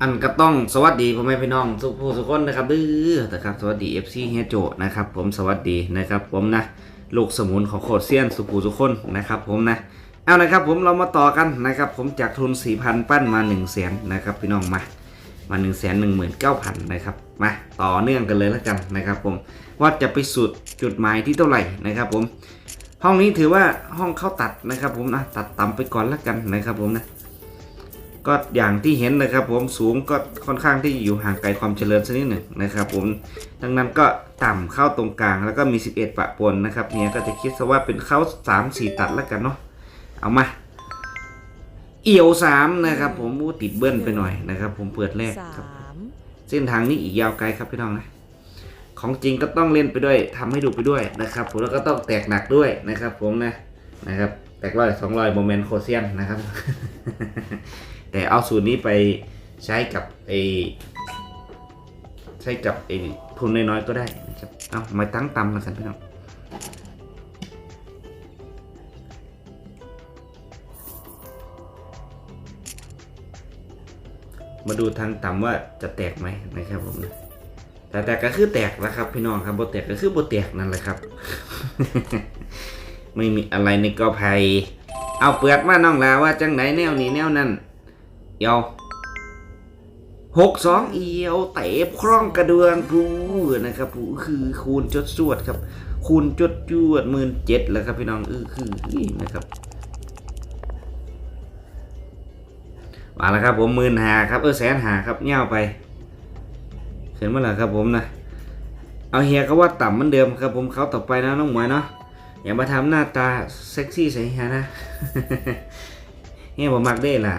อันก็ต้องสวัสดีพ่อแม่พี่น้องทุกผู้ทุกคนนะครับดื้อนะครับสวัสดี FC เฮียโจนะครับผมสวัสดีนะครับผมนะลูกสมุนของโคตรเซียนสุภูทุกคนนะครับผมนะเอานะครับผมเรามาต่อกันนะครับผมจากทุน 4,000 ปั้นมา 1 0 0 0 0แสนนะครับพี่น้องมามา1 1 9 0 0 0นะครับมาต่อเนื่องกันเลยแล้วกันนะครับผมว่าจะไปสุดจุดหมายที่เท่าไหร่นะครับผมห้องนี้ถือว่าห้องเข้าตัดนะครับผมนะตัดต่ำไปก่อนแล้วกันนะครับผมนะ ก็อย่างที่เห็นนะครับ ผมสูงก็ค่อนข้างที่อยู่ห่างไกลความเจริญสักนิดหนึ่งนะครับ ผมดังนั้นก็ต่ำเข้าตรงกลางแล้วก็มี 11 ปะปนนะครับเนี่ยก็จะคิดซะว่าเป็นเข้า3 4 ตัดแล้วกันเนาะเอามาเอี่ยว3นะครับ ผมอู้ติดเบิ้ลไปหน่อยนะครับ ผมเปิดแรกครับ เส้นทางนี้อีกยาวไกลครับพี่น้องนะของจริงก็ต้องเล่นไปด้วยทำให้ดูไปด้วยนะครับ ผมแล้วก็ต้องแตกหนักด้วยนะครับ ผมนะนะครับ แตกร้อยสองร้อยโมเมนต์โคเซียนนะครับ แต่เอาสูตรนี้ไปใช้กับไอใช้กับไอทุนน้อยๆก็ได้นะครับ เอามาตั้งตำแล้วกันพี่น้องมาดูทางต่ำว่าจะแตกไหมนะครับผมแต่แตกก็คือแตกแล้วครับ พี่น้องครับบ่แตกก็คือบ่แตกนั่นแหละครับ ไม่มีอะไรในกอไผ่เอาเปิดมาน้องลาว่าจังไหนแนวนี้แนวนั้น เอียวหกสองเอียวเตะคร่องกระเดืองผู้นะครับผู้คือคูณจดจวดครับ คูณจดจวดหมื่นเจ็ดแล้วครับพี่น้องเออคือนะครับมาแล้วครับผมหมื่นหาครับเออแสนหาครับเงี้ยวไปเห็นเมื่อไหร่ครับผมนะเอาเฮียก็ว่าต่ำเหมือนเดิมครับผมเขาต่อไปนะน้องหมวยเนาะอย่ามาทำหน้าตาเซ็กซี่ใส่ฮะนะเฮ้ยผมมักได้ล่ะ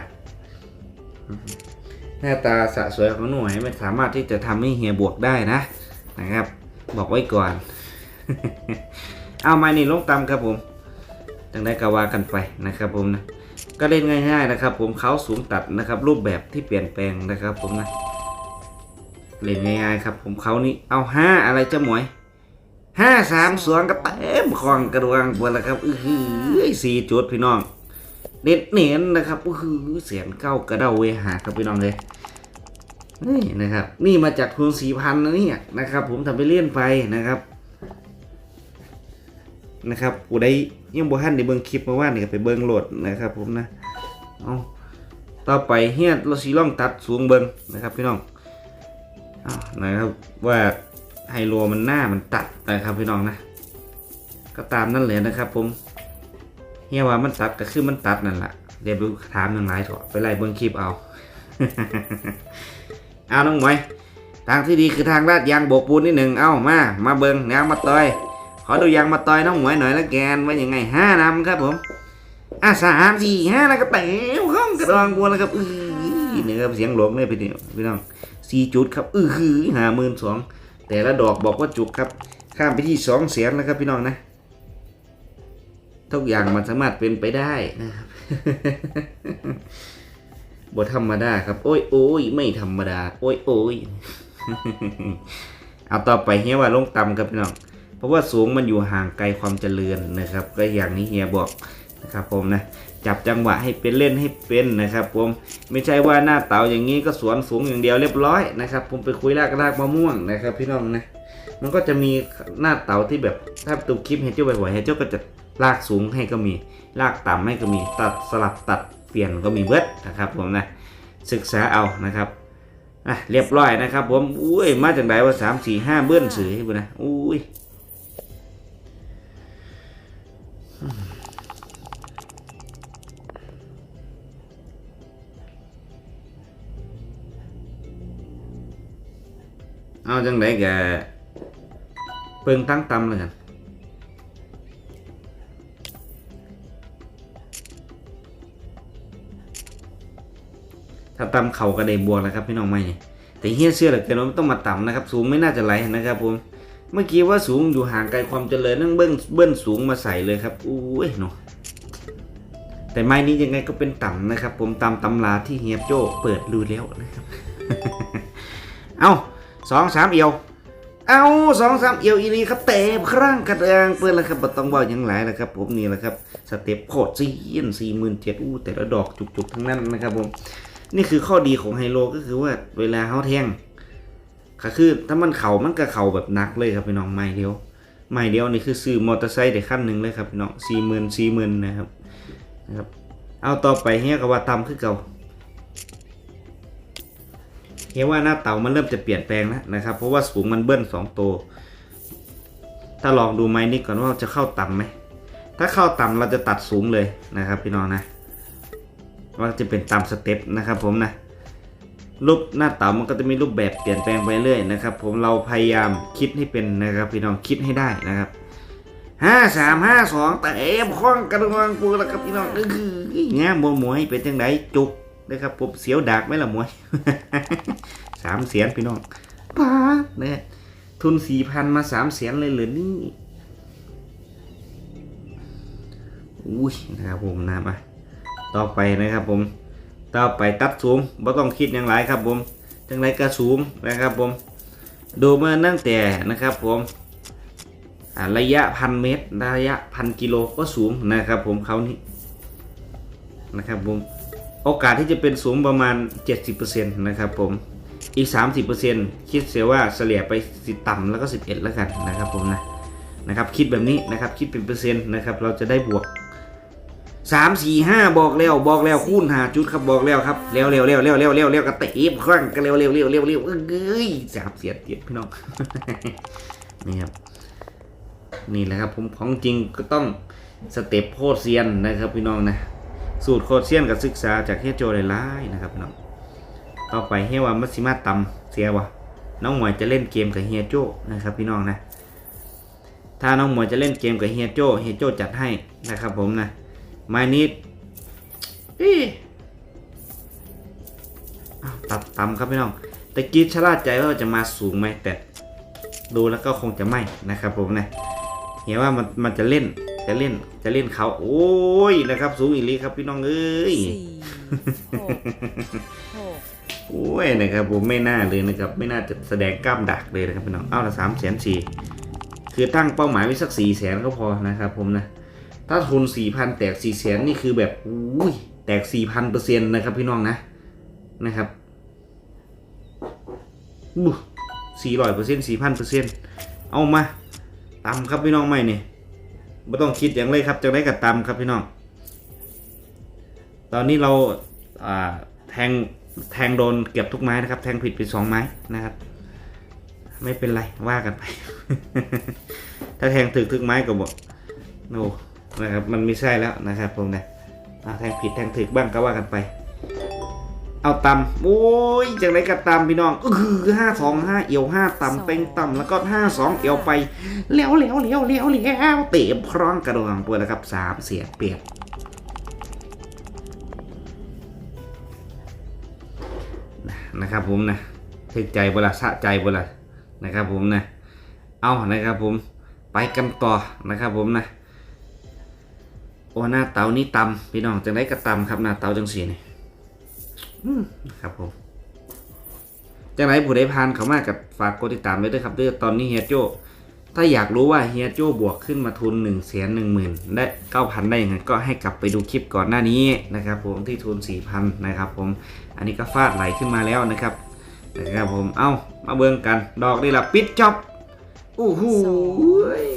หน้าตาสะสวยของหน่วยไม่สามารถที่จะทำให้เฮียบวกได้นะนะครับ บอกไว้ก่อน เอามานี่ลงตำครับผมจังได้กว่ากันไปนะครับผมนะก็เล่นง่าย ๆนะครับ ผมเขาสูงตัดนะครับ รูปแบบที่เปลี่ยนแปลงนะครับ ผมนะเล่นง่ายๆครับ ผมเขานี่เอาห้าอะไรเจ้าหมวยห้าสามสองก็เต็มคลองกระดวงหมดแล้วครับอือหือสี่จุดพี่น้อง เน็ตเนียนนะครับอือหือเสียงเก้ากระเดาเวหาครับพี่น้องเลยนี่นะครับ นี่มาจากทุนสี่พันนะเนี่ยนะครับ ผมทำไปเลี่ยนไปนะครับนะครับผู้ใดยังบ่ทันได้เบิ่งคลิปมาว่านี่ก็ไปเบิ่งโหลดนะครับ ผมนะเอาต่อไปเฮียเราสีล่องตัดสูงเบิ่งนะครับพี่น้องอานะครับว่าไฮโลมันหน้ามันตัดนะครับพี่น้องนะ ก็ตามนั่นเลยนะครับ ผม เฮียว่ามันตัดก็คือมันตัดนั่นแหละเดี๋ยวไปถามยังไงเถอะไปไล่เบิ้งคลิปเอา เอาน้องหมวยทางที่ดีคือทางลาดยางโบกปูนนิดหนึ่งเอามา มาเบิ้งยางมาต่อย ขอดูยางมาต่อยน้องหมวยหน่อยละแกนว่ายังไงห้านำครับผมอะสามสี่ห้าแล้วก็เต๋วข้องกระดองบัวแล้วครับอือนี่ครับเสียงหลงเลยพี่น้องพี่น้องสี่จุดครับอือหือหาหมื่นสองแต่ละดอกบอกว่าจุกครับ ข้ามไปที่สองแสนแล้วครับพี่น้องนะ ทุกอย่างมันสามารถเป็นไปได้นะครับบธรรมดาครับ โอ้ยโอ้ยไม่ธรรมดา โอ้ยโอ้ยเอาต่อไปเฮียว่าลงต่ำครับพี่น้อง เพราะว่าสูงมันอยู่ห่างไกลความเจริญนะครับ ก็อย่างนี้เฮียบอกนะครับผมนะ จับจังหวะให้เป็นเล่นให้เป็นนะครับ ผม ไม่ใช่ว่าหน้าเต่าอย่างนี้ก็สวนสูงอย่างเดียวเรียบร้อยนะครับ ผมไปคุยรากรากมะม่วงนะครับ พี่น้องนะ มันก็จะมีหน้าเต่าที่แบบถ้าตูคลิปเฮเจ้าบ่อยๆเฮเจ้าก็จะ ลากสูงให้ก็มี ลากต่ำให้ก็มี ตัดสลับตัดเปลี่ยนก็มีเบิดนะครับผมนะ ศึกษาเอานะครับอะเรียบร้อยนะครับผม อุ้ย มาจากไหนว่าสามสี่ห้าเบื้อนสื่อให้บุนะอุ้ยเอาจังไหนแกเปิงตั้งตำเลยกัน ถ้าตำเข่าก็ได้บวกแล้วครับพี่น้องไม่แต่เฮียเชื่อเหลือเกินว่ามันต้องมาต่ำนะครับ สูงไม่น่าจะไหลนะครับผมเมื่อกี้ว่าสูงอยู่ห่างไกลความเจริญนั่งเบิ้งเบิ้ลสูงมาใส่เลยครับอุ้ยเนาะแต่ไม้นี้ยังไงก็เป็นต่ำนะครับ ผมตามตำราที่เฮียโจ้เปิดดูแล้วนะครับ เอาสองสามเอียว เอาสองสามเอียวอีรีครับเตะครั้งกระเดงเปิดแล้วครับบ่ต้องเบาอย่างไรนะครับ ผมนี่แหละครับสเต็ปโคตรซียนสี่หมื่นเจ็ดอู้แต่ละดอกจุกๆทั้งนั้นนะครับผม นี่คือข้อดีของไฮโลก็คือว่าเวลาเขาแทงก็คือถ้ามันเข่ามันก็เข่าแบบนักเลยครับพี่น้องไม่เดียวไม่เดียวนี่คือซื้อมอเตอร์ไซค์ได้ขั้นหนึ่งเลยครับพี่น้องสี่หมื่นสี่หมื่นนะครับนะครับเอาต่อไปเฮียก็ว่าตำคือเก่าเฮียว่าหน้าเต่ามันเริ่มจะเปลี่ยนแปลงแล้วนะครับ เพราะว่าสูงมันเบิ้ลสองตัวถ้าลองดูไม้นี่ก่อนว่าจะเข้าต่ำไหมถ้าเข้าต่ำเราจะตัดสูงเลยนะครับพี่น้องนะ ว่าจะเป็นตามสเต็ปนะครับผมนะรูปหน้าเต๋ามันก็จะมีรูปแบบเปลี่ยนแปลงไปเรื่อยนะครับ ผมเราพยายามคิดให้เป็นนะครับพี่น้องคิดให้ได้นะครับห้าสามห้าสองแต่เอ็มคล้องกระดองปูแล้วครับพี่น้องนี่คือเงี้ยมวยมวยเป็นจังไดจุกนะครับผมเสียวดากไหมล่ะมวยสามเสียนพี่น้องป้าเนี่ยทุนสี่พันมาสามเสียนเลยเหรือนี่อุ้ยนะครับผมนะมา ต่อไปนะครับผมต่อไปตัดสูงไม่ต้องคิดอย่างไรครับผมจังไรก็สูงนะครับผม ดูมาตั้งแต่นะครับผมระยะพันเมตร ระยะพันกิโลก็สูงนะครับผมเขานี้นะครับผมโอกาสที่จะเป็นสูงประมาณ 70%นะครับผมอีก 30%คิดเสียว่าเฉลี่ยไปสิต่ำแล้วก็ 11 แล้วกันนะครับผมนะนะครับคิดแบบนี้นะครับคิดเป็นเปอร์เซ็นต์นะครับเราจะได้บวก สามสี่ห้าบอกแล้วบอกแล้วคูณหาจุดครับบอกแล้วครับเร็วเร็วเร็วเร็วเร็วเร็วเร็วกระเตะครั้งกันเร็วเร็วเร็วเร็วเร็วเอ้ยสามเสียดเียดพี่น้องนี่ครับนี่แหละครับผมของจริงก็ต้องสเต็ปโคตรเซียนนะครับพี่น้องนะสูตรโคตรเซียนกับศึกษาจากเฮยโจหลายๆนะครับพี่น้องต่อไปเฮยว่ามัสซิมาตำเสียวะน้องหมวยจะเล่นเกมกับเฮียโจนะครับพี่น้องนะถ้าน้องหมวยจะเล่นเกมกับเฮียโจเฮียโจจัดให้นะครับผมนะ มานิดเอ๊ะอ้าวตัดต่ำครับพี่น้องแต่กี้ชะล่าใจว่าจะมาสูงไหมแต่ดูแล้วก็คงจะไม่นะครับผมนะเห็นว่ามันมันจะเล่นจะเล่นจะเล่นเขาโอ้ยนะครับ สูงอีหลีครับพี่น้องเอ้ยสี่หกหกโอ้ยนะครับผมไม่น่าเลยนะครับ ไม่น่าจะแสดงกล้ามดักเลยนะครับพี่น้องเอาละสามแสนสี่คือตั้งเป้าหมายไว้สักสี่แสนก็พอนะครับผมนะ ถ้าทุนสี่พันแตกสี่แสนนี่คือแบบอุ้ยแตกสี่พันเปอร์เซ็นต์นะครับพี่น้องนะนะครับสี่ร้อยเปอร์เซ็นต์สี่พันเปอร์เซ็นต์เอามาตำครับพี่น้องไม่เนี่ยไม่ต้องคิดอย่างไรครับจะได้กับตำครับพี่น้อง ตอนนี้เราอ่าแทงแทงโดนเก็บทุกไม้นะครับ แทงผิดไปสองไม้นะครับ ไม่เป็นไรว่ากันไป ถ้าแทงถึกทุกไม้ก็บอกโน นะครับมันไม่ใช่แล้วนะครับผมนะอ่าแทงผิดแทงถึกบ้างก็ว่ากันไป เอาตำโอ้ยจากไหนกับตำพี่น้องก็คือห้าสองห้าเอียวห้าตำเต็งตำแล้วก็ห้าสองเอียวไปเลี้ยวเลี้ยวเลี้ยวเลี้ยวเลี้ยวเตะพร้องกระโดดปวดแล้วครับสามเสียเปรียบนะครับผมนะถึกใจเวลาสะใจเวลานะครับผมนะเอานะครับผมไปกันต่อนะครับผมนะ โอ้หน้าเตานี่ตำพี่น้องจังได้กระตำครับหน้าเตาจังสีนี่อืมครับผมจังไรผู้ใดพานเขามากับฝากกดติดตามไว้ด้วยครับด้วยตอนนี้เฮียโจถ้าอยากรู้ว่าเฮียโจบวกขึ้นมาทุน1นึ่งแสนหนึ่งหมื่นได้เก้าพันได้ยังไงก็ให้กลับไปดูคลิปก่อนหน้านี้นะครับผมที่ทุน4ี่พันนะครับผมอันนี้ก็ฟาดไหลขึ้นมาแล้วนะครับนะครับผมเอ้ามาเบิ่งกัน ดอกนี่ละปิดจ็อบอู้หูห้าห้าก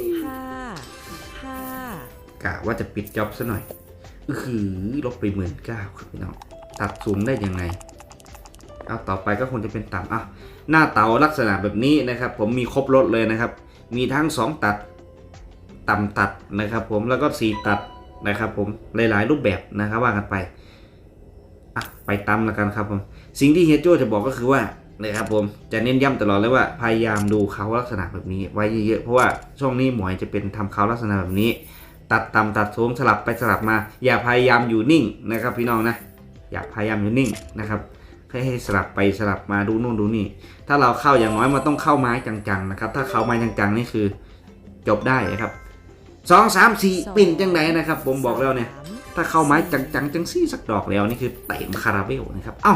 ะว่าจะปิดจ็อบซะหน่อยอือหือลบไปหมื่นเก้าครับพี่น้องตัดสูงได้ยังไงเอาต่อไปก็คงจะเป็นต่ำอะหน้าเตาลักษณะแบบนี้นะครับ ผมมีครบรถเลยนะครับ มีทั้ง 2 ตัดต่ำตัดนะครับ ผมแล้วก็ 4 ตัดนะครับ ผมหลายๆ รูปแบบนะครับว่ากันไปอะไปตำแล้วกันครับผมสิ่งที่เฮียโจจะบอกก็คือว่านะครับผมจะเน้นย้ำตลอดเลยว่าพยายามดูเขาลักษณะแบบนี้ไว้เยอะๆเพราะว่าช่วงนี้หมวยจะเป็นทำเขาลักษณะแบบนี้ ตัดต่ำตัดสูงสลับไปสลับมา อย่าพยายามอยู่นิ่งนะครับพี่น้องนะ อย่าพยายามอยู่นิ่งนะครับให้ให้สลับไปสลับมาดูนู่นดูนี่ ถ้าเราเข้าอย่างน้อยมันต้องเข้าไม้จังๆนะครับ ถ้าเข้าไม้จังๆนี่คือจบได้นะครับสองสามสี่ปิ่นจังไหนนะครับ ผมบอกแล้วเนี่ยสามถ้าเข้าไม้จังๆจังซี่สักดอกแล้วนี่คือเต็มคาราเบลนะครับ เอ้า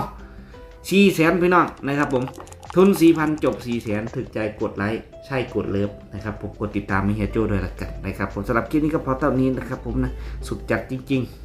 สี่แสนพี่น้องนะครับผม ทุน 4 0 0พจบ 4 0 0แสนถึกใจกดไลค์ ใช่กดเลิฟนะครับ ผมกดติดตามมิเฮยโจ้ด้วยละกันนะครับ ผมสำหรับคลิปนี้ก็พอเท่านี้นะครับผมนะ สุดจัดจริง ๆ